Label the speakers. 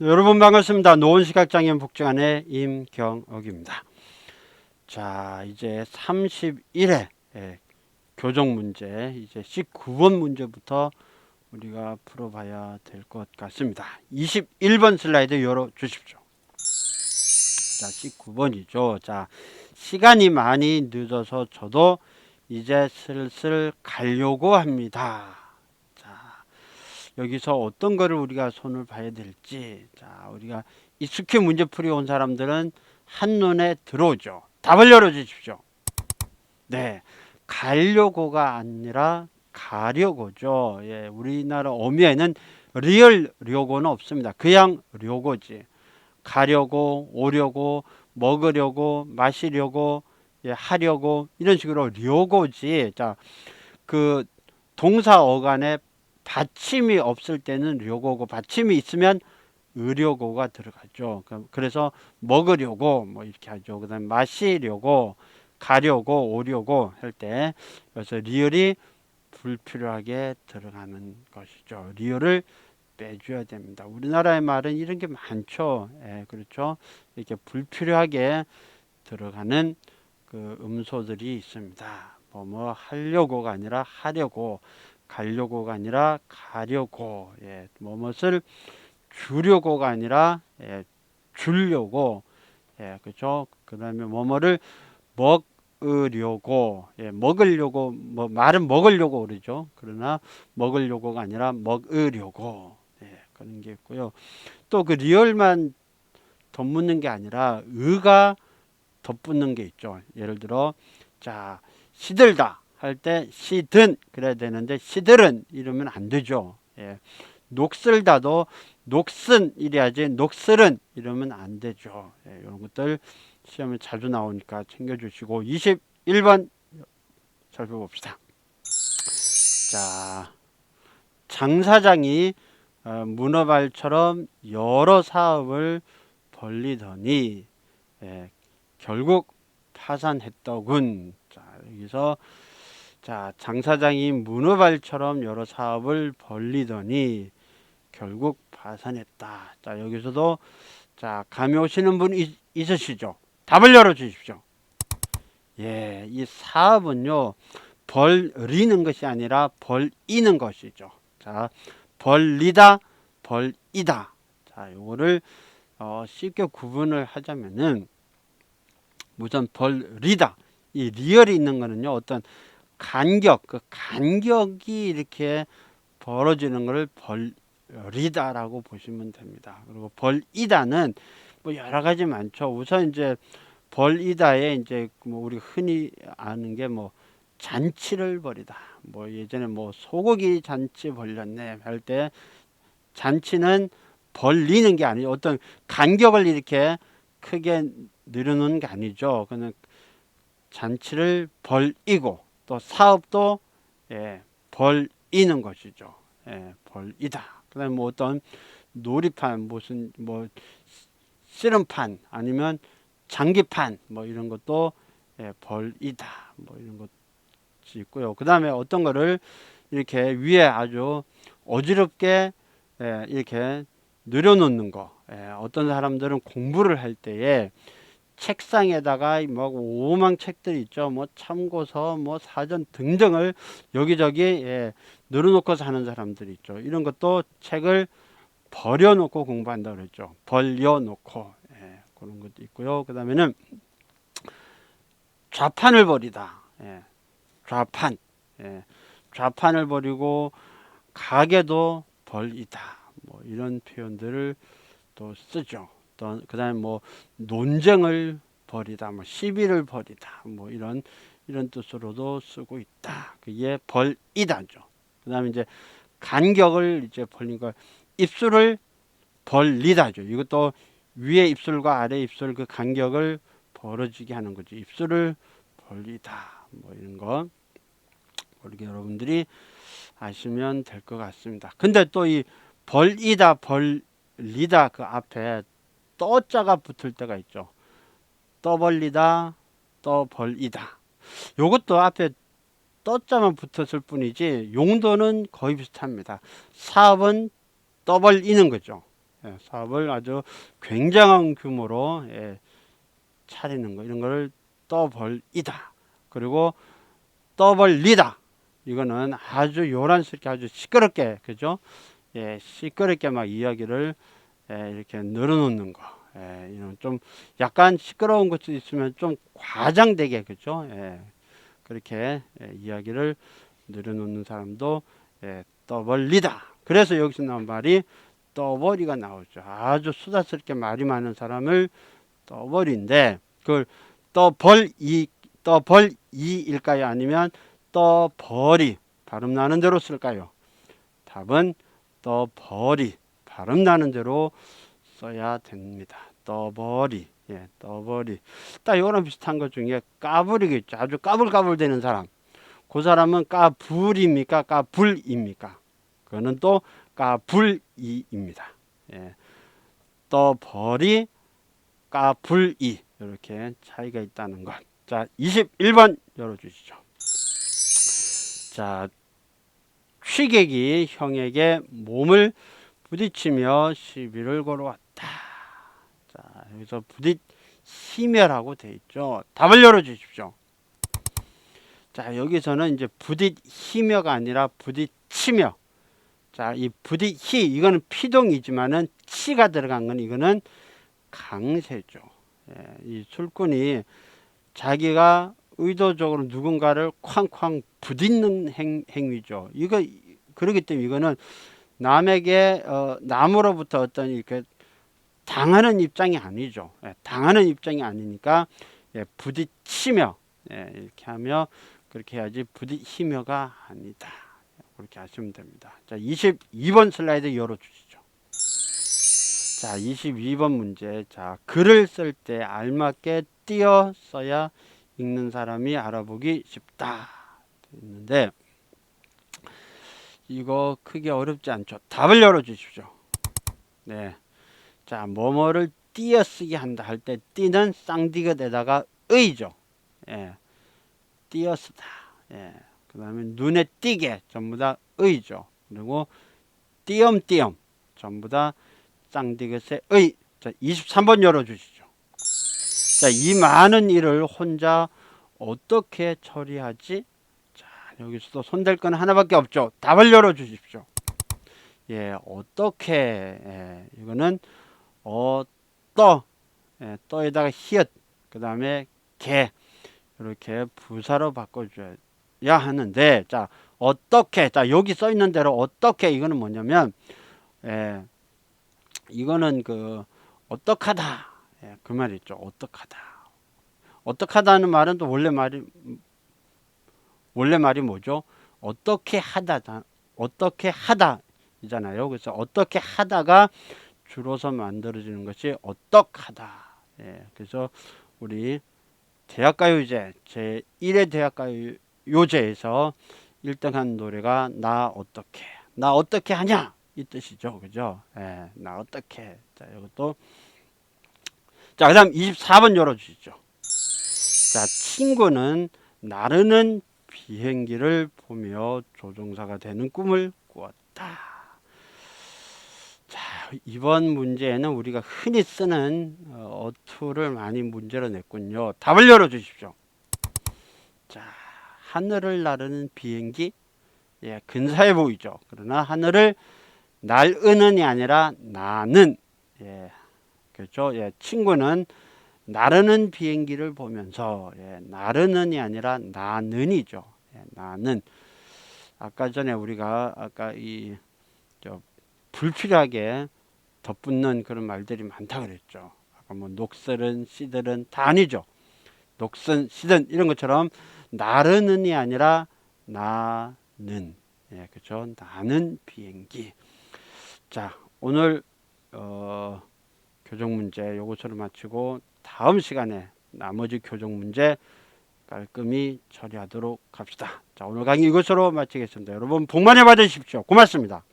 Speaker 1: 여러분 반갑습니다. 노원 시각장애인 복지관의 임경옥입니다. 자, 이제 31회 교정 문제, 이제 19번 문제부터 우리가 풀어봐야 될 것 같습니다. 21번 슬라이드 열어 주십시오. 자, 19번이죠. 자, 시간이 많이 늦어서 저도 이제 슬슬 가려고 합니다. 자, 여기서 어떤 거를 우리가 손을 봐야 될지. 자, 우리가 익숙히 문제풀이 온 사람들은 한눈에 들어오죠. 답을 열어 주십시오. 네. 가려고가 아니라 가려고죠. 예, 우리나라 어미에는 리얼 려고는 없습니다. 그냥 려고지. 가려고, 오려고, 먹으려고, 마시려고, 예, 하려고 이런 식으로 려고지. 자, 그 동사 어간에 받침이 없을 때는 려고고 받침이 있으면 의려고가 들어가죠. 그- 그래서 먹으려고 뭐 이렇게 하죠. 그다음에 마시려고 가려고 오려고 할 때 그래서 리얼이 불필요하게 들어가는 것이죠. 리얼을 빼줘야 됩니다. 우리나라의 말은 이런 게 많죠. 예, 그렇죠. 이렇게 불필요하게 들어가는 그 음소들이 있습니다. 뭐 뭐 하려고가 아니라 하려고, 가려고가 아니라 가려고, 예, 뭐뭇을 주려고가 아니라 예, 주려고, 예, 그렇죠. 그다음에 뭐뭐를 먹으려고, 예, 먹으려고, 뭐 말은 먹으려고 그러죠. 그러나 먹으려고가 아니라 먹으려고, 예, 그런 게 있고요. 또 그 리얼만 덧묻는 게 아니라 의가 덧붙는 게 있죠. 예를 들어, 자, 시들다 할 때 시든 그래야 되는데 시들은 이러면 안 되죠. 예. 녹슬다도 녹슨 이래야지 녹슬은 이러면 안 되죠. 예, 이런 것들 시험에 자주 나오니까 챙겨주시고 21번 살펴봅시다. 자, 장 사장이 어, 문어발처럼 여러 사업을 벌리더니 예, 결국 파산했더군. 자, 여기서 자, 장 사장이 문어발처럼 여러 사업을 벌리더니 결국 파산했다. 자, 여기서도 자, 감이 오시는 분 있, 있으시죠? 답을 열어 주십시오. 예, 이 사업은요, 벌리는 것이 아니라 벌이는 것이죠. 자, 벌리다, 벌이다. 자, 요거를 어, 쉽게 구분을 하자면은 우선 벌리다. 이 리얼이 있는 거는요, 어떤 간격, 그 간격이 이렇게 벌어지는 것을 벌리다라고 보시면 됩니다. 그리고 벌이다는 뭐 여러 가지 많죠. 우선 이제 벌이다에 이제 뭐 우리 흔히 아는 게 뭐 잔치를 벌이다. 뭐 예전에 뭐 소고기 잔치 벌렸네 할 때 잔치는 벌리는 게 아니죠. 어떤 간격을 이렇게 크게 늘어놓는 게 아니죠. 그는 잔치를 벌이고 또 사업도 예, 벌이는 것이죠. 예, 벌이다. 그다음에 뭐 어떤 놀이판 무슨 뭐 씨름판 아니면 장기판 뭐 이런 것도 예, 벌이다. 뭐 이런 것이 있고요. 그다음에 어떤 거를 이렇게 위에 아주 어지럽게 예, 이렇게 늘여놓는 거. 예, 어떤 사람들은 공부를 할 때에 책상에다가 뭐 오망 책들이 있죠. 뭐 참고서, 뭐 사전 등등을 여기저기 예, 늘어놓고서 하는 사람들이 있죠. 이런 것도 책을 버려놓고 공부한다 그랬죠. 벌려놓고 예, 그런 것도 있고요. 그 다음에는 좌판을 버리다. 예, 좌판, 예, 좌판을 버리고 가게도 벌이다. 뭐 이런 표현들을 또 쓰죠. 또 그다음에 뭐 논쟁을 벌이다, 뭐 시비를 벌이다, 뭐 이런 이런 뜻으로도 쓰고 있다. 그게 벌이다죠. 그다음에 이제 간격을 이제 벌리니까 입술을 벌리다죠. 이것도 위에 입술과 아래 입술 그 간격을 벌어지게 하는 거죠. 입술을 벌리다, 뭐 이런 거 이렇게 여러분들이 아시면 될 것 같습니다. 근데 또 이 벌이다, 벌리다 그 앞에 떠자가 붙을 때가 있죠. 떠벌리다, 떠벌이다. 요것도 앞에 떠자만 붙었을 뿐이지 용도는 거의 비슷합니다. 사업은 떠벌이는 거죠. 예, 사업을 아주 굉장한 규모로 예, 차리는 거 이런 거를 떠벌이다. 그리고 떠벌리다. 이거는 아주 요란스럽게 아주 시끄럽게 그죠? 예, 시끄럽게 막 이야기를 예, 이렇게 늘어놓는 거. 예, 이런 좀 약간 시끄러운 것도 있으면 좀 과장되게 그죠? 예, 그렇게 예, 이야기를 늘어놓는 사람도 예, 떠벌리다. 그래서 여기서 나온 말이 떠벌이가 나오죠. 아주 수다스럽게 말이 많은 사람을 떠벌인데 그걸 떠벌이 떠벌이일까요? 아니면 떠벌이 발음 나는 대로 쓸까요? 답은 떠벌이 발음 나는 대로 써야 됩니다. 떠벌이 예, 떠벌이 딱 이거랑 비슷한 것 중에 까불이겠죠. 아주 까불까불대는 사람. 그 사람은 까불입니까? 까불입니까? 그거는 또 까불이입니다. 예. 떠벌이 까불이 이렇게 차이가 있다는 것. 자, 21번 열어 주시죠. 자, 취객이 형에게 몸을 부딪히며 시비를 걸어왔다. 자, 여기서 부딪히며라고 돼 있죠. 답을 열어 주십시오. 자, 여기서는 이제 부딪히며가 아니라 부딪히며. 자, 이 부딪히 이거는 피동이지만은 치가 들어간 건 이거는 강세죠. 예, 이 술꾼이 자기가 의도적으로 누군가를 쾅쾅 부딪는 행, 행위죠. 이거 그렇기 때문에 이거는 남에게 어, 남으로부터 어떤 이렇게 당하는 입장이 아니죠. 예, 당하는 입장이 아니니까 예, 부딪히며 예, 이렇게 하며 그렇게 해야지 부딪히며가 아니다. 그렇게 하시면 됩니다. 자, 22번 슬라이드 열어 주시죠. 자, 22번 문제. 자, 글을 쓸 때 알맞게 띄어 써야 읽는 사람이 알아보기 쉽다. 있는데 이거 크게 어렵지 않죠. 답을 열어 주십시오. 네. 자, 뭐뭐를 띄어쓰기 한다 할 때 띄는 쌍디귿 에다가 의죠. 예. 띄어쓰다. 예. 그 다음에 눈에 띄게 전부 다 의죠. 그리고 띄엄띄엄 전부 다 쌍디귿의 의. 자, 23번 열어 주시죠. 자, 이 많은 일을 혼자 어떻게 처리하지? 자, 여기서도 손댈 건 하나밖에 없죠. 답을 열어 주십시오. 예, 어떻게, 예, 이거는 어떠, 예, 떠에다가 히읗, 그 다음에 개, 이렇게 부사로 바꿔줘야 하는데, 자, 어떻게, 자, 여기 써 있는 대로 어떻게, 이거는 뭐냐면, 예, 이거는 그, 어떡하다. 예, 그 말이죠. 어떡하다. 어떡하다는 말은 또 원래 말이, 원래 말이 뭐죠? 어떻게 하다, 어떻게 하다, 이잖아요. 그래서 어떻게 하다가 줄어서 만들어지는 것이 어떡하다. 예, 그래서 우리 대학가요제 제 1회 대학가요제에서 1등한 노래가 나 어떻게 나 어떻게 하냐 이 뜻이죠. 그죠? 예, 나 어떻게 자 이것도 자 그다음 24번 열어주시죠. 자 친구는 나르는 비행기를 보며 조종사가 되는 꿈을 꾸었다. 자, 이번 문제에는 우리가 흔히 쓰는 어, 어투를 많이 문제로 냈군요. 답을 열어 주십시오. 자, 하늘을 나르는 비행기 예, 근사해 보이죠. 그러나 하늘을 날으는이 아니라 나는 예, 그렇죠. 예, 친구는 나르는 비행기를 보면서 예, 나르는이 아니라 나는이죠. 예, 나는 아까 전에 우리가 아까 이저 불필요하게 덧붙는 그런 말들이 많다 그랬죠. 아까 뭐 녹슬은 씨들은 다 아니죠. 녹슨 씨든 이런 것처럼 나르는이 아니라 나는 예, 그렇죠. 나는 비행기. 자, 오늘 어, 교정 문제 요것으로 마치고 다음 시간에 나머지 교정 문제 깔끔히 처리하도록 합시다. 자, 오늘 강의 이것으로 마치겠습니다. 여러분 복 많이 받으십시오. 고맙습니다.